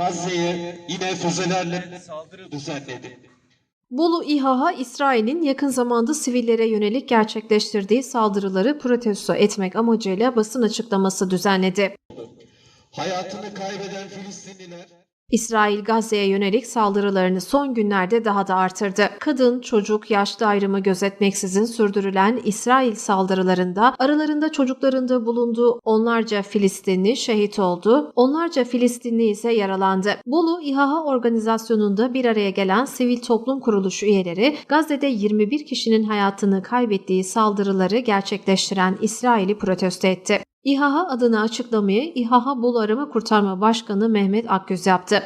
Gazze'ye yine füzelerle saldırı düzenledi. Bolu İHA, İsrail'in yakın zamanda sivillere yönelik gerçekleştirdiği saldırıları protesto etmek amacıyla basın açıklaması düzenledi. Hayatını kaybeden Filistinliler İsrail Gazze'ye yönelik saldırılarını son günlerde daha da artırdı. Kadın, çocuk, yaşlı ayrımı gözetmeksizin sürdürülen İsrail saldırılarında aralarında çocuklarında bulunduğu onlarca Filistinli şehit oldu, onlarca Filistinli ise yaralandı. Bolu İHA organizasyonunda bir araya gelen sivil toplum kuruluşu üyeleri Gazze'de 21 kişinin hayatını kaybettiği saldırıları gerçekleştiren İsrail'i protesto etti. İHA adına açıklamayı İHA Bolu Arama Kurtarma Başkanı Mehmet Akgöz yaptı.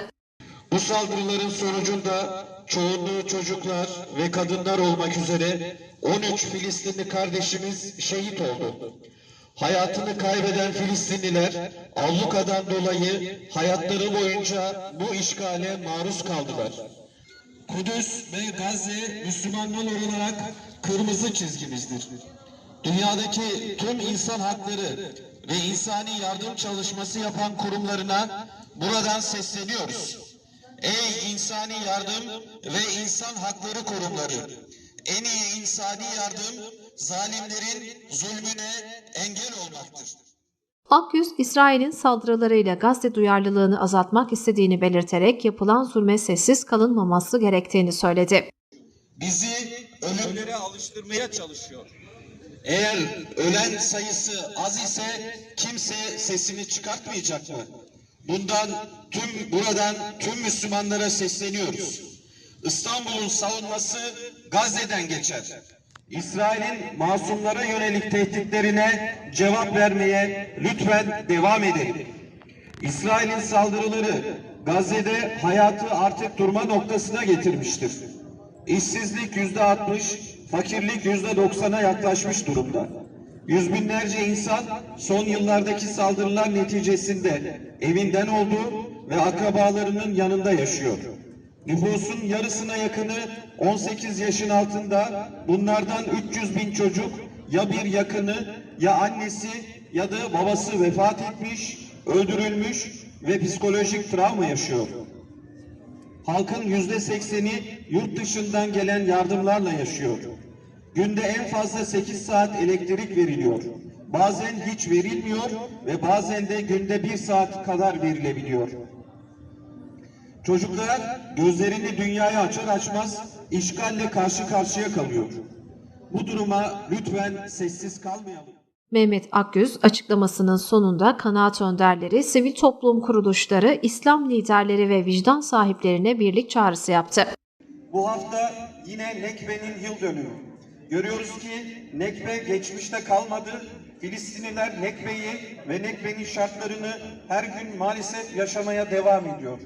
bu saldırıların sonucunda çoğunluğu çocuklar ve kadınlar olmak üzere 13 Filistinli kardeşimiz şehit oldu. Hayatını kaybeden Filistinliler avlukadan dolayı hayatları boyunca bu işgale maruz kaldılar. Kudüs ve Gazze Müslümanlar olarak kırmızı çizgimizdir. Dünyadaki tüm insan hakları ve insani yardım çalışması yapan kurumlarına buradan sesleniyoruz. Ey insani yardım ve insan hakları kurumları! En iyi insani yardım zalimlerin zulmüne engel olmaktır. Akgüz, İsrail'in saldırılarıyla Gazze duyarlılığını azaltmak istediğini belirterek yapılan zulme sessiz kalınmaması gerektiğini söyledi. Bizi ölümlere alıştırmaya çalışıyor. Eğer ölen sayısı az ise kimse sesini çıkartmayacak mı? Bundan tüm buradan tüm Müslümanlara sesleniyoruz. İstanbul'un savunması Gazze'den geçer. İsrail'in masumlara yönelik tehditlerine cevap vermeye lütfen devam edelim. İsrail'in saldırıları Gazze'de hayatı artık durma noktasına getirmiştir. İşsizlik yüzde 60, fakirlik yüzde 90'a yaklaşmış durumda. Yüz binlerce insan son yıllardaki saldırılar neticesinde evinden oldu ve akrabalarının yanında yaşıyor. Nüfusun yarısına yakını 18 yaşın altında, bunlardan 300 bin çocuk ya bir yakını ya annesi ya da babası vefat etmiş, öldürülmüş ve psikolojik travma yaşıyor. Halkın yüzde sekseni yurt dışından gelen yardımlarla yaşıyor. Günde en fazla 8 saat elektrik veriliyor. Bazen hiç verilmiyor ve bazen de günde bir saat kadar verilebiliyor. Çocuklar gözlerini dünyaya açar açmaz işgalle karşı karşıya kalıyor. Bu duruma lütfen sessiz kalmayalım. Mehmet Akgüz açıklamasının sonunda kanaat önderleri, sivil toplum kuruluşları, İslam liderleri ve vicdan sahiplerine birlik çağrısı yaptı. Bu hafta yine Nekbe'nin yıl dönümü. Görüyoruz ki Nekbe geçmişte kalmadı. Filistinliler Nekbe'yi ve Nekbe'nin şartlarını her gün maalesef yaşamaya devam ediyor.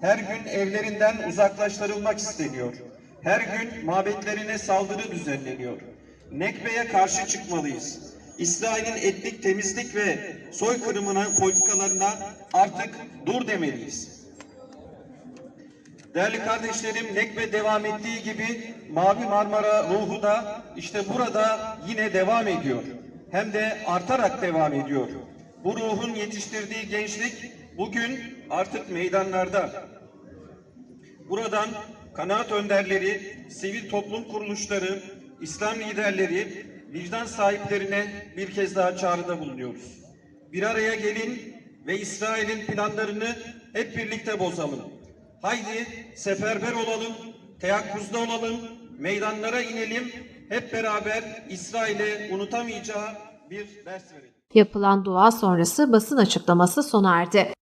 Her gün evlerinden uzaklaştırılmak isteniyor. Her gün mabetlerine saldırı düzenleniyor. Nekbe'ye karşı çıkmalıyız. İsrail'in etnik temizlik ve soykırımına politikalarına artık dur demeliyiz. Değerli kardeşlerim, Nekbe devam ettiği gibi Mavi Marmara ruhu da işte burada yine devam ediyor. Hem de artarak devam ediyor. Bu ruhun yetiştirdiği gençlik bugün artık meydanlarda. Buradan kanaat önderleri, sivil toplum kuruluşları, İslam liderleri, vicdan sahiplerine bir kez daha çağrıda bulunuyoruz. Bir araya gelin ve İsrail'in planlarını hep birlikte bozalım. Haydi seferber olalım, teyakkuzda olalım, meydanlara inelim, hep beraber İsrail'e unutamayacağı bir ders verelim. Yapılan dua sonrası basın açıklaması sona erdi.